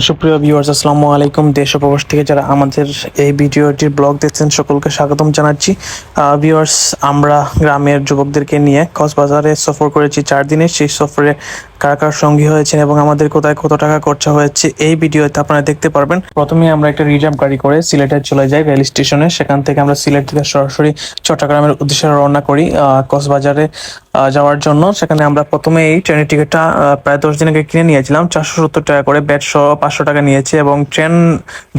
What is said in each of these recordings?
সুপ্রিয় ভিউয়ার্স আসসালামু আলাইকুম। দেশ প্রবাস থেকে যারা আমাদের এই ভিডিওটির ব্লগ দেখছেন, সকলকে স্বাগতম জানাচ্ছি। ভিউয়ার্স আমরা গ্রামের যুবকদেরকে নিয়ে কক্সবাজারে সফর করেছি চার দিনের। সেই সফরে কার কার সঙ্গী হয়েছেন এবং আমাদের কোথায় কত টাকা খরচা হয়েছে এই ভিডিওতে আপনারা দেখতে পারবেন। প্রথমে আমরা একটা রিজার্ভ গাড়ি করে সিলেটে চলে যাই রেল স্টেশনে সেখান থেকে আমরা সিলেট থেকে সরাসরি চট্টগ্রামের উদ্দেশ্যে রওনা করি। কক্সবাজারে যাওয়ার জন্য। সেখানে আমরা প্রথমে এই ট্রেনের টিকিটটা প্রায় দশ দিন আগে কিনে নিয়েছিলাম। চারশো সত্তর টাকা করে ব্যাটশো পাঁচশো টাকা নিয়েছি এবং ট্রেন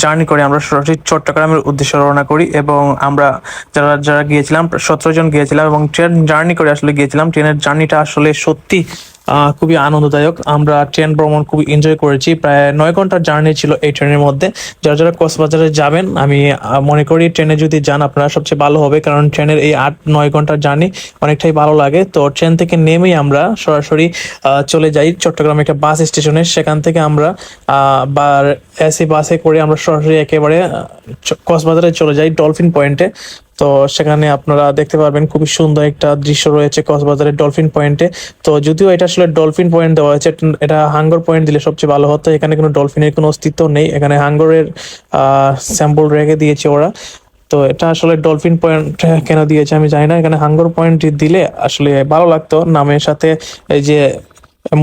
জার্নি করে আমরা সরাসরি চট্টগ্রামের উদ্দেশ্যে রওনা করি এবং আমরা যারা যারা গিয়েছিলাম, সতেরো জন গিয়েছিলাম এবং ট্রেন জার্নি করে আসলে গিয়েছিলাম। ট্রেনের জার্নিটা আসলে সত্যি খুবই আনন্দদায়ক। আমরা ট্রেন ভ্রমণ খুবই এনজয় করেছি। প্রায় নয় ঘণ্টার জার্নি ছিল এই ট্রেনের মধ্যে। যারা যারা কক্সবাজারে যাবেন, আমি মনে করি ট্রেনে যদি যান, আপনারা সবচেয়ে ভালো হবে। কারণ ট্রেনের এই আট, নয় ঘণ্টার জার্নি অনেকটাই ভালো লাগে। তো ট্রেন থেকে নেমেই আমরা সরাসরি চলে যাই চট্টগ্রামে একটা বাস স্টেশনে। সেখান থেকে আমরা বা এসি বাসে করে আমরা সরাসরি একেবারে কক্সবাজারে চলে যাই ডলফিন পয়েন্টে। তো সেখানে আপনারা দেখতে পারবেন খুবই সুন্দর একটা দৃশ্য রয়েছে কক্সবাজারের ডলফিন পয়েন্টে তো যদিও এটা আসলে ডলফিন পয়েন্ট দেওয়া হয়েছে, এটা হাঙ্গর পয়েন্ট দিলে সবচেয়ে ভালো হতো। এখানে কোনো ডলফিনের কোনো অস্তিত্ব নেই। এখানে হাঙ্গরের স্যাম্পল রেখে দিয়েছে ওরা। তো এটা আসলে ডলফিন পয়েন্ট কেন দিয়েছে আমি জানি না। এখানে হাঙ্গর পয়েন্ট দিলে আসলে ভালো লাগতো। নামের সাথে এই যে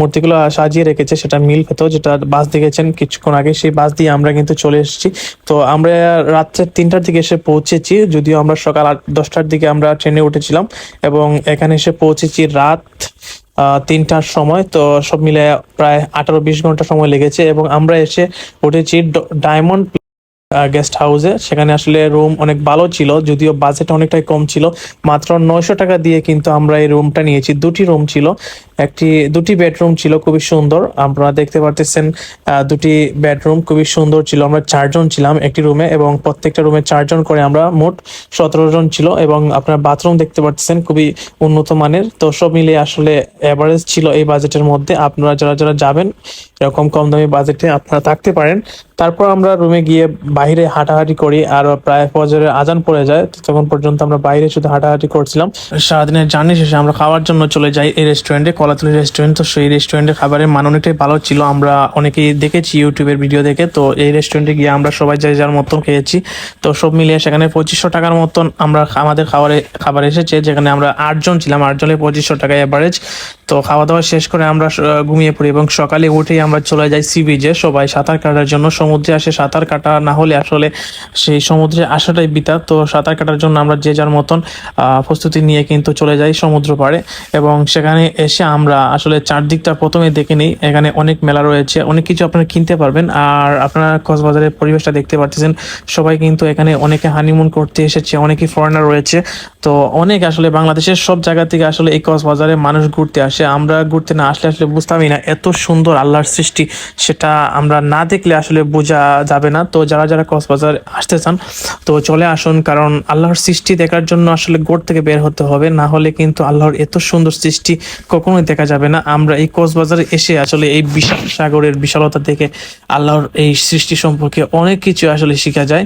মূর্তিগুলো সাজিয়ে রেখেছে, সেটা মিল পেতো, যেটা বাস দেখেছেন কিছুক্ষণ আগে, সেই বাস দিয়ে আমরা কিন্তু চলে এসেছি। তো আমরা রাত্রে তিনটার দিকে এসে পৌঁছেছি, যদিও আমরা সকাল আট, দশটার দিকে আমরা ট্রেনে উঠেছিলাম, এবং এখানে এসে পৌঁছেছি রাত তিনটার সময়। তো সব মিলে প্রায় আঠারো বিশ ঘণ্টা সময় লেগেছে, এবং আমরা এসে উঠেছি ডায়মন্ড গেস্ট হাউসে। সেখানে আসলে রুম অনেক ভালো ছিল, যদিও বাজেট অনেকটাই কম ছিল। মাত্র নয়শো টাকা দিয়ে কিন্তু আমরা এই রুমটা নিয়েছি। দুটি রুম ছিল। একটি দুটি বেডরুম ছিল খুবই সুন্দর। আপনারা দেখতে পারতেছেন দুটি বেডরুম খুবই সুন্দর ছিল। আমরা চারজন ছিলাম একটি রুমে এবং প্রত্যেকটা রুমে চারজন করে আমরা মোট সতেরো জন ছিল এবং আপনার বাথরুম দেখতে পাচ্ছেন খুবই উন্নত মানের। তো সব মিলিয়ে আসলে অ্যাভারেজ ছিল এই বাজেটের মধ্যে। আপনারা যারা যারা যাবেন, এরকম কম দামি বাজেটে আপনারা থাকতে পারেন। তারপর আমরা রুমে গিয়ে বাইরে হাঁটাহাঁটি করি আর প্রায় ফজরের আজান পড়ে যায়। তখন পর্যন্ত আমরা বাইরে শুধু হাঁটাহাঁটি করছিলাম। সারাদিনের জার্নি শেষে আমরা খাওয়ার জন্য চলে যাই এই রেস্টুরেন্টে কলাতলি রেস্টুরেন্ট তো সেই রেস্টুরেন্টের খাবারের মান অনেকটাই ভালো ছিল। আমরা অনেকেই দেখেছি ইউটিউবের ভিডিও দেখে, তো এই রেস্টুরেন্টে গিয়ে আমরা সবাই যাই যার মতন খেয়েছি। তো সব মিলিয়ে সেখানে পঁচিশশো টাকার মতন আমরা আমাদের খাবারে, খাবার এসেছে, যেখানে আমরা আটজন ছিলাম। আটজনের পঁচিশশো টাকা অ্যাভারেজ তো খাওয়া দাওয়া শেষ করে আমরা ঘুমিয়ে পড়ি এবং সকালে উঠেই আমরা চলে যাই সি বিচে। সবাই সাঁতার কাটার জন্য, সমুদ্রে আসে সাঁতার কাটা না হলে আসলে সেই সমুদ্রে আসাটাই বিতা তো সাঁতার কাটার জন্য আমরা যে যার মতন প্রস্তুতি নিয়ে কিন্তু চলে যাই সমুদ্র পাড়ে এবং সেখানে এসে আমরা আসলে চারদিকটা প্রথমে দেখে নিই। এখানে অনেক মেলা রয়েছে, অনেক কিছু আপনারা কিনতে পারবেন। আর আপনারা কক্সবাজারের পরিবেশটা দেখতে পাচ্ছেন সবাই কিন্তু এখানে অনেকে হানিমুন করতে এসেছে অনেকেই ফরেনার রয়েছে। তো অনেক আসলে বাংলাদেশের সব জায়গা থেকে আসলে এই কক্সবাজারে মানুষ ঘুরতে আসে। আমরা ঘুরতে না আসলে আসলে বুঝতামই না এত সুন্দর আল্লাহর সৃষ্টি, সেটা আমরা না দেখলে আসলে বোঝা যাবে না। তো যারা যারা কক্সবাজার আসতে চান, তো চলে আসুন, কারণ আল্লাহর সৃষ্টি দেখার জন্য আসলে গোড় থেকে বের হতে হবে। না হলে কিন্তু আল্লাহর এত সুন্দর সৃষ্টি কখনোই দেখা যাবে না। আমরা এই কক্সবাজারে এসে আসলে এই বিশাল সাগরের বিশালতা থেকে আল্লাহর এই সৃষ্টি সম্পর্কে অনেক কিছু আসলে শেখা যায়।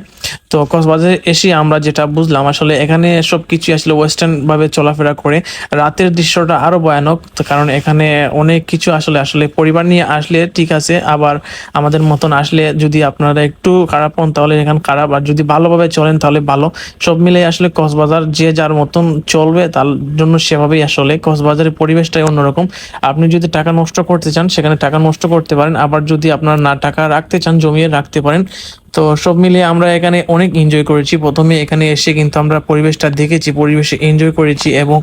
তো কক্সবাজারে এসে আমরা যেটা বুঝলাম, আসলে এখানে সব কিছু আসলে ওয়েস্টার্ন ভাবে চলাফেরা করে। রাতের দৃশ্যটা আরও ভয়ানক। তো কারণ এখানে অনেক কিছু আসলে আসলে পরিবার নিয়ে আসলে ঠিক আছে, আবার আমাদের মতন আসলে যদি আপনারা একটু খারাপ হন তাহলে এখানে খারাপ, আর যদি ভালোভাবে চলেন তাহলে ভালো। সব মিলে আসলে কক্সবাজার যে যার মতন চলবে তার জন্য সেভাবেই আসলে কক্সবাজারের পরিবেশটাই অন্যরকম। আপনি যদি টাকা নষ্ট করতে চান সেখানে টাকা নষ্ট করতে পারেন, আবার যদি আপনার না টাকা রাখতে চান, জমিয়ে রাখতে পারেন তো সব মিলিয়ে আমরা এখানে অনেক এনজয় করেছি। প্রথমে এখানে এসে কিন্তু আমরা পরিবেশটা দেখেছি, পরিবেশে এনজয় করেছি এবং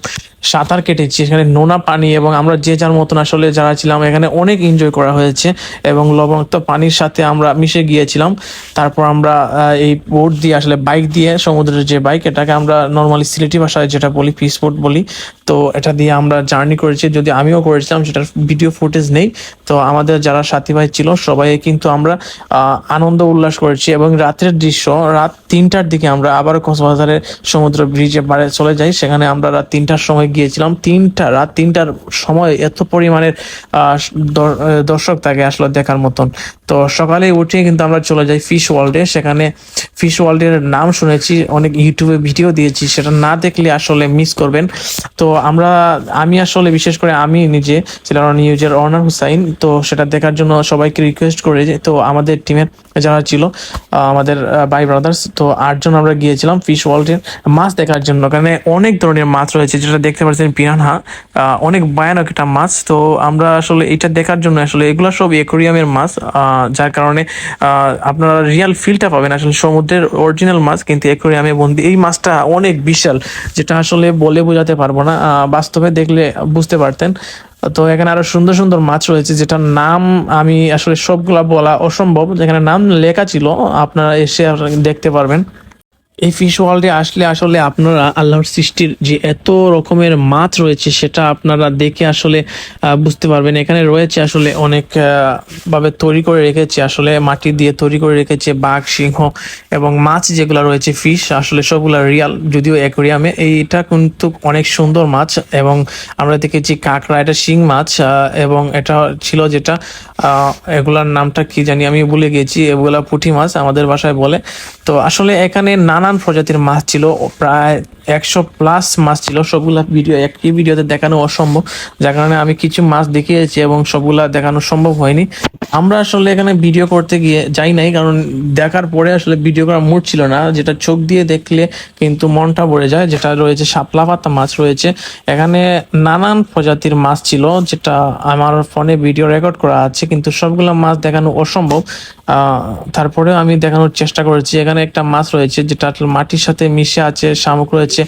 সাঁতার কেটেছি। এখানে নোনা পানি এবং আমরা যে যার মতন আসলে যারা ছিলাম, এখানে অনেক এনজয় করা হয়েছে এবং লবণাক্ত পানির সাথে আমরা মিশে গিয়েছিলাম। তারপর আমরা এই বোট দিয়ে আসলে বাইক দিয়ে, সমুদ্রের যে বাইক এটাকে আমরা নর্মালি সিলেটি ভাষায় যেটা বলি পিস বোট বলি তো এটা দিয়ে আমরা জার্নি করেছি। যদি আমিও করেছিলাম, সেটার ভিডিও ফুটেজ নেই। তো আমাদের যারা সাথী ভাই ছিল সবাই কিন্তু আমরা আনন্দ উল্লাস করেছি এবং রাতের দৃশ্য, রাত তিনটার দিকে আমরা আবার কক্সবাজারের সমুদ্র ব্রিজে পাড়ে চলে যাই। সেখানে আমরা রাত তিনটার সময় গিয়েছিলাম। তিনটা, রাত তিনটার সময় এত পরিমাণের দর্শক থাকে আসলে দেখার মতন। তো সকালে উঠে কিন্তু আমরা চলে যাই ফিশ ওয়ার্ল্ডে সেখানে ফিশ ওয়ার্ল্ডের নাম শুনেছি, অনেক ইউটিউবে ভিডিও দিয়েছি, সেটা না দেখলে আসলে মিস করবেন। তো আমরা, আমি আসলে বিশেষ করে আমি নিজে ছিলাম নিউজের অর্নার হুসাইন তো সেটা দেখার জন্য সবাইকে রিকোয়েস্ট করে যে, তো আমাদের টিমের যারা ছিল আমাদের বাই ব্রাদার্স তো আটজন আমরা গিয়েছিলাম ফিশ ওয়ার্ল্ডের মাছ দেখার জন্য। কারণ অনেক ধরনের মাছ রয়েছে, যেটা দেখতে পাচ্ছেন পিরানহা অনেক ভয়ানক একটা মাছ। তো আমরা আসলে এটা দেখার জন্য আসলে এগুলো সব একুরিয়ামের মাছ যার কারণে আপনারা রিয়াল ফিলটা পাবেন। আসলে সমুদ্রের অরিজিনাল মাছ, কিন্তু অ্যাকোরিয়ামে বন্দি। এই মাছটা অনেক বিশাল, যেটা আসলে বলে বোঝাতে পারব না। বাস্তবে দেখলে বুঝতে পারতেন। তো এখানে আরও সুন্দর সুন্দর মাছ রয়েছে, যেটার নাম আমি আসলে সবগুলা বলা অসম্ভব। যেখানে নাম লেখা ছিল, আপনারা এসে দেখতে পারবেন। এই ফিশ ওয়ার্ল্ডে আসলে আসলে আপনারা আল্লাহর সৃষ্টির যে এত রকমের মাছ রয়েছে, সেটা আপনারা দেখে আসলে বুঝতে পারবেন। এখানে রয়েছে আসলে অনেক ভাবে তৈরি করে রেখেছে, আসলে মাটি দিয়ে তৈরি করে রেখেছে বাঘ, সিংহ এবং মাছ যেগুলো রয়েছে ফিশ আসলে সবগুলা রিয়াল যদিও অ্যাকোরিয়ামে এইটা কিন্তু অনেক সুন্দর মাছ এবং আমরা দেখেছি কাঁকড়া, এটা শিং মাছ এবং এটা ছিল যেটা এগুলার নামটা কি জানি আমি ভুলে গেছি, এগুলা পুঁটি মাছ আমাদের ভাষায় বলে। তো আসলে এখানে নানান প্রজাতির মাছ ছিল প্রায় একশো প্লাস মাছ ছিল, সবগুলা ভিডিও একটি ভিডিওতে দেখানো অসম্ভব। যার কারণে আমি কিছু মাছ দেখিয়েছি এবং সবগুলা দেখানো সম্ভব হয়নি। আমরা আসলে এখানে ভিডিও করতে গিয়ে যাই নাই, কারণ দেখার পরে আসলে ভিডিও করার মুড ছিল না। যেটা চোখ দিয়ে দেখলে কিন্তু মনটা ভরে যায়, যেটা রয়েছে শাপলা পাতা মাছ রয়েছে। এখানে নানান প্রজাতির মাছ ছিল, যেটা আমার ফোনে ভিডিও রেকর্ড করা আছে, কিন্তু সবগুলো মাছ দেখানো অসম্ভব। তারপরেও আমি দেখানোর চেষ্টা করেছি। এখানে একটা মাছ রয়েছে, যেটা মাটির সাথে মিশে আছে, শামুক রয়েছে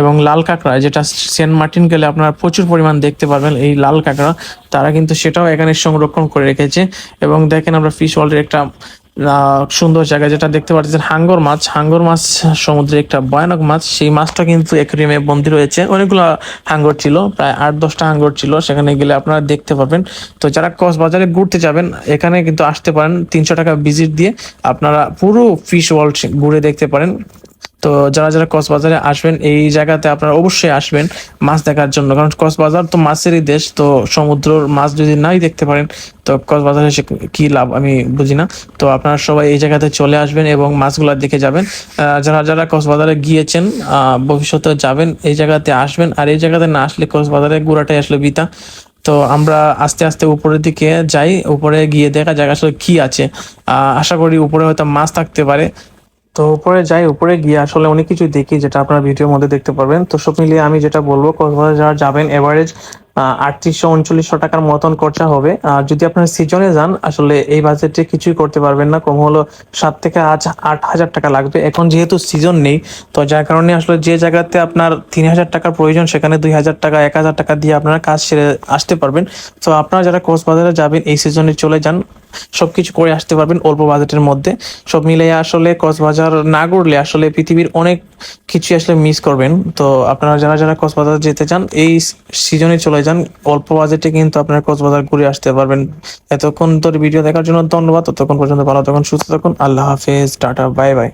এবং লাল কাঁকড়া, যেটা সেন্ট মার্টিন গেলে আপনারা প্রচুর পরিমাণ দেখতে পারবেন এই লাল কাঁকড়া, তারা কিন্তু সেটাও এখানে সংরক্ষণ করে রেখেছে। এবং দেখেন আমরা ফিশ ওয়ার্ল্ডের একটা সুন্দর জায়গা, যেটা দেখতে পাচ্ছেন হাঙ্গর মাছ। হাঙ্গর মাছ সমুদ্রে একটা ভয়ানক মাছ, সেই মাছটা কিন্তু অ্যাকুরিয়ামে বন্দি রয়েছে। অনেকগুলো হাঙ্গর ছিল, প্রায় আট দশটা হাঙ্গর ছিল, সেখানে গেলে আপনারা দেখতে পারবেন। তো যারা কক্সবাজারে ঘুরতে যাবেন, এখানে কিন্তু আসতে পারেন। তিনশো টাকা ভিজিট দিয়ে আপনারা পুরো ফিশ ওয়ার্ল্ড ঘুরে দেখতে পারেন। তো যারা যারা কক্সবাজারে আসবেন, এই জায়গাতে আপনারা অবশ্যই আসবেন মাছ দেখার জন্য। কারণ কক্সবাজার তো মাছেরই দেশ, তো সমুদ্রর মাছ যদি নাই দেখতে পারেন, তো কক্সবাজারে এসে কি লাভ আমি বুঝি না। তো আপনারা সবাই এই জায়গাতে চলে আসবেন এবং মাছগুলা দেখে যাবেন। যারা যারা কক্সবাজারে গিয়েছেন ভবিষ্যতে যাবেন, এই জায়গাতে আসবেন। আর এই জায়গাতে না আসলে কক্সবাজারে গোড়াটাই আসলে বিতা। তো আমরা আস্তে আস্তে উপরের দিকে যাই, উপরে গিয়ে দেখা যাক আসলে কি আছে। আশা করি উপরে হয়তো মাছ থাকতে পারে। তো উপরে যাই, উপরে গিয়ে আসলে অনেক কিছু দেখি যেটা আপনারা ভিডিওর মধ্যে দেখতে পারবেন। তো সব মিলিয়ে আমি যেটা বলব, কক্সবাজার যারা যাবেন এভারেজ আটত্রিশশো উনচল্লিশশো টাকার মতন খরচা হবে। আর যদি আপনারা সিজনে যান, আসলে এই বাজেটে কিছুই করতে পারবেন না। কম হলো সাত থেকে আজ আট হাজার টাকা লাগবে। এখন যেহেতু সিজন নেই, তো যার কারণে আসলে যে জায়গাতে আপনার তিন হাজার টাকার প্রয়োজন, সেখানে দুই হাজার টাকা, এক হাজার টাকা দিয়ে আপনারা কাজ সেরে আসতে পারবেন। তো আপনারা যারা কক্সবাজারে যাবেন, এই সিজনে চলে যান। সবকিছু করে আসতে পারবেন অল্প বাজেটের মধ্যে। সব মিলিয়ে আসলে কক্সবাজার না ঘুরলে আসলে পৃথিবীর অনেক কিছু আসলে মিস করবেন। তো আপনারা যারা যারা কক্সবাজার যেতে চান, এই সিজনে চলে যান। অল্প বাজেটে কিন্তু আপনারা কক্সবাজার ঘুরে আসতে পারবেন। এতক্ষণ তোর ভিডিও দেখার জন্য ধন্যবাদ। ততক্ষণ পর্যন্ত ভালো তখন সুস্থ থাকুন। আল্লাহ হাফেজ। Tata bye bye